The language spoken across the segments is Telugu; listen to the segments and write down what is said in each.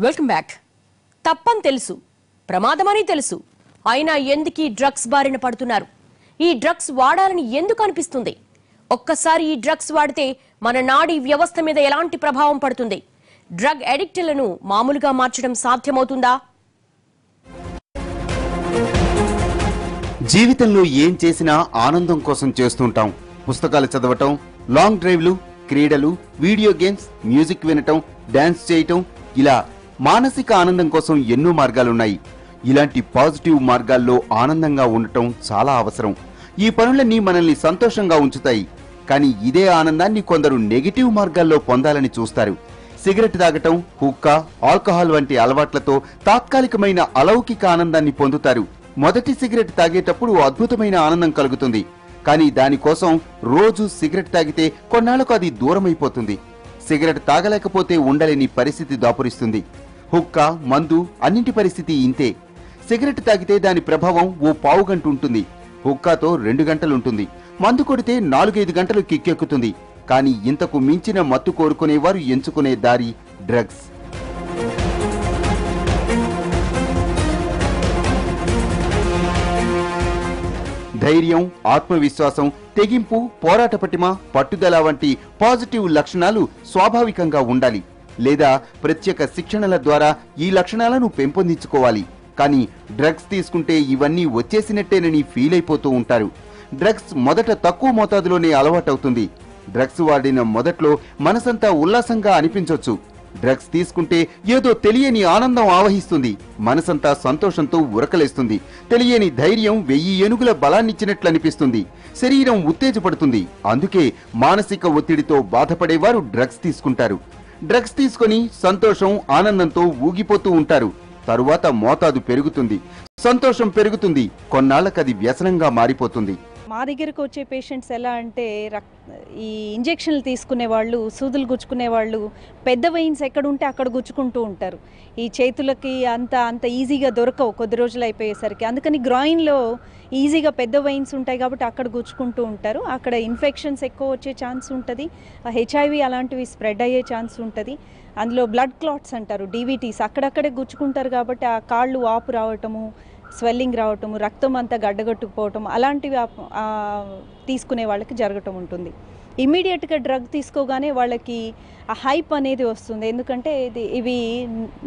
వెల్కమ్ బ్యాక్ తప్పని తెలుసు. ప్రమాదమని తెలుసు. అయినా ఎందుకు డ్రగ్స్ బారిన పడుతున్నారు? ఈ డ్రగ్స్ వాడాలని ఎందుకు అనిపిస్తుంది? ఒక్కసారి ఈ డ్రగ్స్ వాడితే మన నాడీ వ్యవస్థ మీద ఎలాంటి ప్రభావం పడుతుంది? డ్రగ్ అడిక్టులను మామూలుగా మార్చడం సాధ్యమవుతుందా? జీవితంలో ఏం చేసినా ఆనందం కోసం చేస్తుంటాం. పుస్తకాలు చదవటం లాంగ్ డ్రైవ్లు క్రీడలు వీడియో గేమ్స్ మ్యూజిక్ వినటం డాన్స్ చేయటం ఇలా మానసిక ఆనందం కోసం ఎన్నో మార్గాలున్నాయి. ఇలాంటి పాజిటివ్ మార్గాల్లో ఆనందంగా ఉండటం చాలా అవసరం. ఈ పనులన్నీ మనల్ని సంతోషంగా ఉంచుతాయి. కానీ ఇదే ఆనందాన్ని కొందరు నెగిటివ్ మార్గాల్లో పొందాలని చూస్తారు. సిగరెట్ తాగటం హుక్కా ఆల్కహాల్ వంటి అలవాట్లతో తాత్కాలికమైన అలౌకిక ఆనందాన్ని పొందుతారు. మొదటి సిగరెట్ తాగేటప్పుడు అద్భుతమైన ఆనందం కలుగుతుంది. కానీ దానికోసం రోజు సిగరెట్ తాగితే కొన్నాళ్ళకు అది దూరమైపోతుంది. సిగరెట్ తాగలేకపోతే ఉండలేని పరిస్థితి దాపురిస్తుంది. హుక్క మందు అన్నింటి పరిస్థితి ఇంతే. సిగరెట్ తాగితే దాని ప్రభావం ఓ పావు గంట ఉంటుంది. హుక్కాతో రెండు గంటలుంటుంది. మందు కొడితే నాలుగైదు గంటలు కిక్కెక్కుతుంది. కానీ ఇంతకు మించిన మత్తు కోరుకునేవారు ఎంచుకునే దారి డ్రగ్స్. ధైర్యం ఆత్మవిశ్వాసం తెగింపు పోరాట పటిమ పట్టుదల వంటి పాజిటివ్ లక్షణాలు స్వాభావికంగా ఉండాలి. లేదా ప్రత్యేక శిక్షణల ద్వారా ఈ లక్షణాలను పెంపొందించుకోవాలి. కానీ డ్రగ్స్ తీసుకుంటే ఇవన్నీ వచ్చేసినట్టేనని ఫీల్ అయిపోతూ ఉంటారు. డ్రగ్స్ మొదట తక్కువ మోతాదులోనే అలవాటవుతుంది. డ్రగ్స్ వాడిన మొదట్లో మనసంతా ఉల్లాసంగా అనిపించవచ్చు డ్రగ్స్ తీసుకుంటే ఏదో తెలియని ఆనందం ఆవహిస్తుంది. మనసంతా సంతోషంతో ఉరకలేస్తుంది. తెలియని ధైర్యం వెయ్యి ఏనుగుల బలాన్నిచ్చినట్లు అనిపిస్తుంది శరీరం ఉత్తేజపడుతుంది. అందుకే మానసిక ఒత్తిడితో బాధపడేవారు డ్రగ్స్ తీసుకుంటారు. డ్రగ్స్ తీసుకొని సంతోషం ఆనందంతో ఊగిపోతూ ఉంటారు. తరువాత మోతాదు పెరుగుతుంది. సంతోషం పెరుగుతుంది. కొన్నాళ్ళకది వ్యసనంగా మారిపోతుంది. మా దగ్గరకు వచ్చే పేషెంట్స్ ఎలా అంటే రక్ ఈ ఇంజెక్షన్లు తీసుకునే వాళ్ళు సూదులు గుచ్చుకునే వాళ్ళు పెద్ద వెయిన్స్ ఎక్కడ ఉంటే అక్కడ గుచ్చుకుంటూ ఉంటారు. ఈ చేతులకి అంత అంత ఈజీగా దొరకవు కొద్ది రోజులు అయిపోయేసరికి. అందుకని గ్రాయిన్లో ఈజీగా పెద్ద వెయిన్స్ ఉంటాయి కాబట్టి అక్కడ గుచ్చుకుంటూ ఉంటారు. అక్కడ ఇన్ఫెక్షన్స్ ఎక్కువ వచ్చే ఛాన్స్ ఉంటుంది. హెచ్ఐవి అలాంటివి స్ప్రెడ్ అయ్యే ఛాన్స్ ఉంటుంది. అందులో బ్లడ్ క్లాట్స్ అంటారు డీవీటీస్ అక్కడక్కడే గుచ్చుకుంటారు కాబట్టి ఆ కాళ్ళు వాపు రావటము స్వెల్లింగ్ రావటము రక్తం అంతా గడ్డగట్టుకుపోవటం అలాంటివి తీసుకునే వాళ్ళకి జరగటం ఉంటుంది. ఇమీడియట్గా డ్రగ్ తీసుకోగానే వాళ్ళకి ఆ హైప్ అనేది వస్తుంది. ఎందుకంటే ఇది ఇవి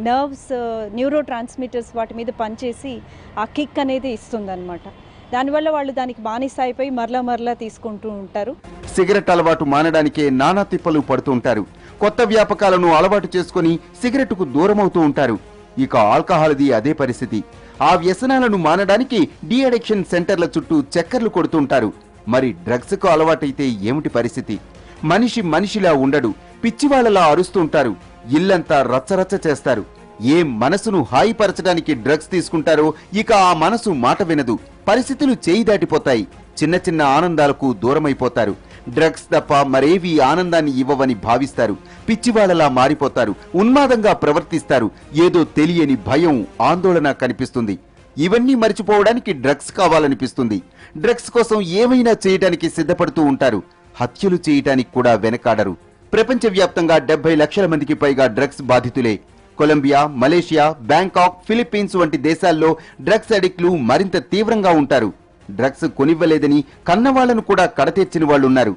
నర్వ్స్ న్యూరో ట్రాన్స్మిటర్స్ వాటి మీద పనిచేసి ఆ కిక్ అనేది ఇస్తుంది అనమాట దానివల్ల వాళ్ళు దానికి బానిస అయిపోయి మరలా మరలా తీసుకుంటూ ఉంటారు. సిగరెట్ అలవాటు మానడానికే నానా తిప్పలు పడుతూ ఉంటారు. కొత్త వ్యాపకాలను అలవాటు చేసుకుని సిగరెట్కు దూరమవుతూ ఉంటారు. ఇక ఆల్కహాల్ది అదే పరిస్థితి. ఆ వ్యసనాలను మానడానికి డీ అడిక్షన్ సెంటర్ల చుట్టూ చక్కర్లు కొడుతుంటారు. మరి డ్రగ్స్కు అలవాటైతే ఏమిటి పరిస్థితి? మనిషి మనిషిలా ఉండడు పిచ్చివాళ్ళలా అరుస్తుంటారు ఇల్లంతా రచ్చరచ్చ చేస్తారు. ఏ మనసును హాయిపరచడానికి డ్రగ్స్ తీసుకుంటారో ఇక ఆ మనసు మాట వినదు. పరిస్థితులు చేయి దాటిపోతాయి చిన్న చిన్న ఆనందాలకు దూరమైపోతారు. డ్రగ్స్ తప్ప మరేవి ఆనందాన్ని ఇవ్వవని భావిస్తారు. పిచ్చివాళ్ళలా మారిపోతారు. ఉన్మాదంగా ప్రవర్తిస్తారు. ఏదో తెలియని భయం ఆందోళన కనిపిస్తుంది. ఇవన్నీ మర్చిపోవడానికి డ్రగ్స్ కావాలనిపిస్తుంది. డ్రగ్స్ కోసం ఏమైనా చేయటానికి సిద్ధపడుతూ ఉంటారు. హత్యలు చేయటానికి కూడా వెనకాడరు. ప్రపంచవ్యాప్తంగా డెబ్బై లక్షల మందికి పైగా డ్రగ్స్ బాధితులే. కొలంబియా మలేషియా బ్యాంకాక్ ఫిలిప్పీన్స్ వంటి దేశాల్లో డ్రగ్స్ అడిక్ట్లు మరింత తీవ్రంగా ఉంటారు. డ్రగ్స్ కొనివ్వలేదని కన్నవాళ్ళను కూడా కడతెచ్చిన వాళ్ళున్నారు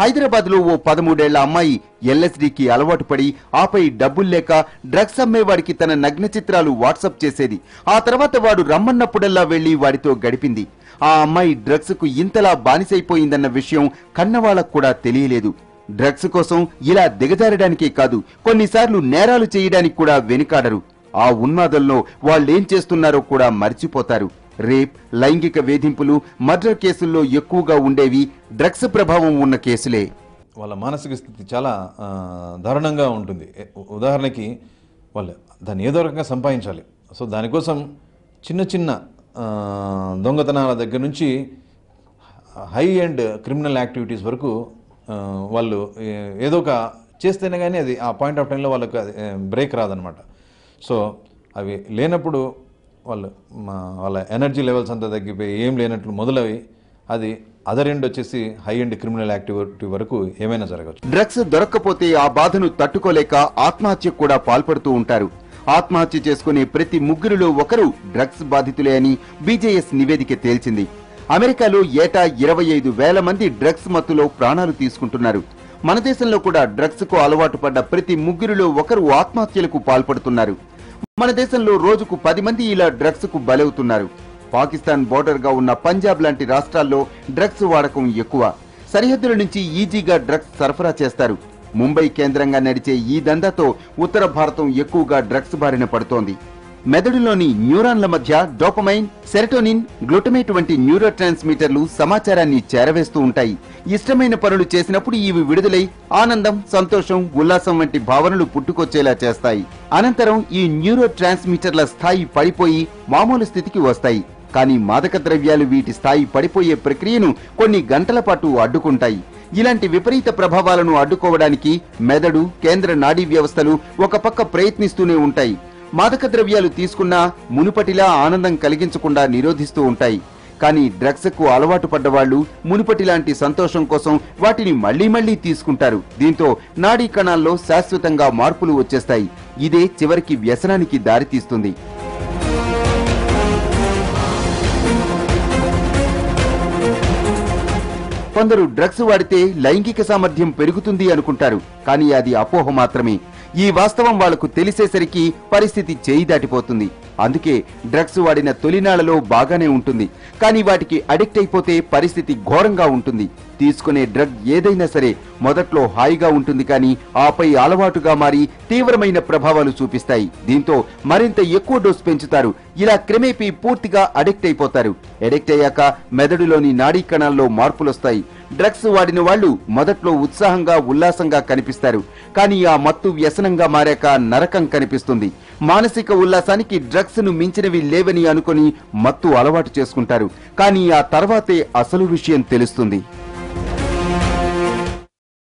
హైదరాబాద్లో ఓ పదమూడేళ్ళ అమ్మాయి ఎల్ఎస్డికి అలవాటు పడి ఆపై డబ్బులు లేక డ్రగ్స్ అమ్మేవాడికి తన నగ్న చిత్రాలు వాట్సాప్ చేసేది. ఆ తర్వాత వాడు రమ్మన్నప్పుడల్లా వెళ్ళి వాడితో గడిపింది. ఆ అమ్మాయి డ్రగ్స్కు ఇంతలా బానిసైపోయిందన్న విషయం కన్నవాళ్ళకు కూడా తెలియలేదు. డ్రగ్స్ కోసం ఇలా దిగజారడానికే కాదు కొన్నిసార్లు నేరాలు చేయడానికి కూడా వెనుకాడరు. ఆ ఉన్మాదంలో వాళ్ళేం చేస్తున్నారో కూడా మర్చిపోతారు. రేప్ లైంగిక వేధింపులు మర్డర్ కేసుల్లో ఎక్కువగా ఉండేవి డ్రగ్స్ ప్రభావం ఉన్న కేసులే. వాళ్ళ మానసిక స్థితి చాలా దారుణంగా ఉంటుంది. ఉదాహరణకి వాళ్ళు దాన్ని ఏదో రకంగా సంపాదించాలి. సో దానికోసం చిన్న చిన్న దొంగతనాల దగ్గర నుంచి హై అండ్ క్రిమినల్ యాక్టివిటీస్ వరకు వాళ్ళు ఏదో ఒక చేస్తేనే కానీ అది ఆ పాయింట్ ఆఫ్ టైంలో వాళ్ళకి అది బ్రేక్ రాదనమాట. సో అవి లేనప్పుడు వాళ్ళు వాళ్ళ ఎనర్జీ లెవెల్స్ అంతా తగ్గిపోయి ఏం లేనట్లు మొదలవి అది అదర్ ఎండ్ వచ్చేసి హై అండ్ క్రిమినల్ యాక్టివిటీ వరకు ఏమైనా జరగవచ్చు. డ్రగ్స్ దొరక్కపోతే ఆ బాధను తట్టుకోలేక ఆత్మహత్యకు కూడా పాల్పడుతూ ఉంటారు. ఆత్మహత్య చేసుకునే ప్రతి ముగ్గురిలో ఒకరు డ్రగ్స్ బాధితులే అని బీజేఎస్ నివేదిక తేల్చింది. అమెరికాలో ఏటా ఇరవై ఐదు వేల మంది డ్రగ్స్ మత్తులో ప్రాణాలు తీసుకుంటున్నారు. మన దేశంలో కూడా డ్రగ్స్కు అలవాటు పడ్డ ప్రతి ముగ్గురిలో ఒకరు ఆత్మహత్యలకు పాల్పడుతున్నారు. మన దేశంలో రోజుకు పది మంది ఇలా డ్రగ్స్కు బలవుతున్నారు. పాకిస్తాన్ బోర్డర్గా ఉన్న పంజాబ్ లాంటి రాష్ట్రాల్లో డ్రగ్స్ వాడకం ఎక్కువ. సరిహద్దుల నుంచి ఈజీగా డ్రగ్స్ సరఫరా చేస్తారు. ముంబై కేంద్రంగా నడిచే ఈ దందాతో ఉత్తర భారతం ఎక్కువగా డ్రగ్స్ బారిన పడుతోంది. మెదడులోని న్యూరాన్ల మధ్య డోపమైన్ సెరటోనిన్ గ్లూటమేట్ వంటి న్యూరో ట్రాన్స్మిటర్లు సమాచారాన్ని చేరవేస్తూ ఉంటాయి. ఇష్టమైన పనులు చేసినప్పుడు ఇవి విడుదలై ఆనందం సంతోషం ఉల్లాసం వంటి భావనలు పుట్టుకొచ్చేలా చేస్తాయి. అనంతరం ఈ న్యూరో ట్రాన్స్మిటర్ల స్థాయి పడిపోయి మామూలు స్థితికి వస్తాయి. కానీ మాదక ద్రవ్యాలు వీటి స్థాయి పడిపోయే ప్రక్రియను కొన్ని గంటల పాటు అడ్డుకుంటాయి. ఇలాంటి విపరీత ప్రభావాలను అడ్డుకోవడానికి మెదడు కేంద్ర నాడీ వ్యవస్థలు ఒక పక్క ప్రయత్నిస్తూనే ఉంటాయి. మాదక ద్రవ్యాలు తీసుకున్నా మునుపటిలా ఆనందం కలిగించకుండా నిరోధిస్తూ ఉంటాయి. కానీ డ్రగ్స్కు అలవాటు పడ్డవాళ్ళు మునుపటి లాంటి సంతోషం కోసం వాటిని మళ్ళీ మళ్ళీ తీసుకుంటారు. దీంతో నాడీ కణాల్లో శాశ్వతంగా మార్పులు వచ్చేస్తాయి. ఇదే చివరికి వ్యసనానికి దారితీస్తుంది. కొందరు డ్రగ్స్ వాడితే లైంగిక సామర్థ్యం పెరుగుతుంది అనుకుంటారు. కానీ అది అపోహ మాత్రమే. ఈ వాస్తవం వాళ్ళకు తెలిసేసరికి పరిస్థితి చేయి దాటిపోతుంది. అందుకే డ్రగ్స్ వాడిన తొలినాళ్ళలో బాగానే ఉంటుంది. కానీ వాటికి అడిక్ట్ అయిపోతే పరిస్థితి ఘోరంగా ఉంటుంది. తీసుకునే డ్రగ్ ఏదైనా సరే మొదట్లో హాయిగా ఉంటుంది కానీ ఆపై అలవాటుగా మారి తీవ్రమైన ప్రభావాలు చూపిస్తాయి. దీంతో మరింత ఎక్కువ డోస్ పెంచుతారు. ఇలా క్రమేపీ పూర్తిగా అడిక్ట్ అయిపోతారు. అడిక్ట్ అయ్యాక మెదడులోని నాడీ కణాల్లో మార్పులొస్తాయి. డ్రగ్స్ వాడిన వాళ్ళు మొదట్లో ఉత్సాహంగా ఉల్లాసంగా కనిపిస్తారు. కానీ ఆ మత్తు వ్యసనంగా మారాక నరకం కనిపిస్తుంది. మానసిక ఉల్లాసానికి డ్రగ్స్ను మించినవి లేవని అనుకొని మత్తు అలవాటు చేసుకుంటారు. కానీ ఆ తర్వాతే అసలు విషయం తెలుస్తుంది.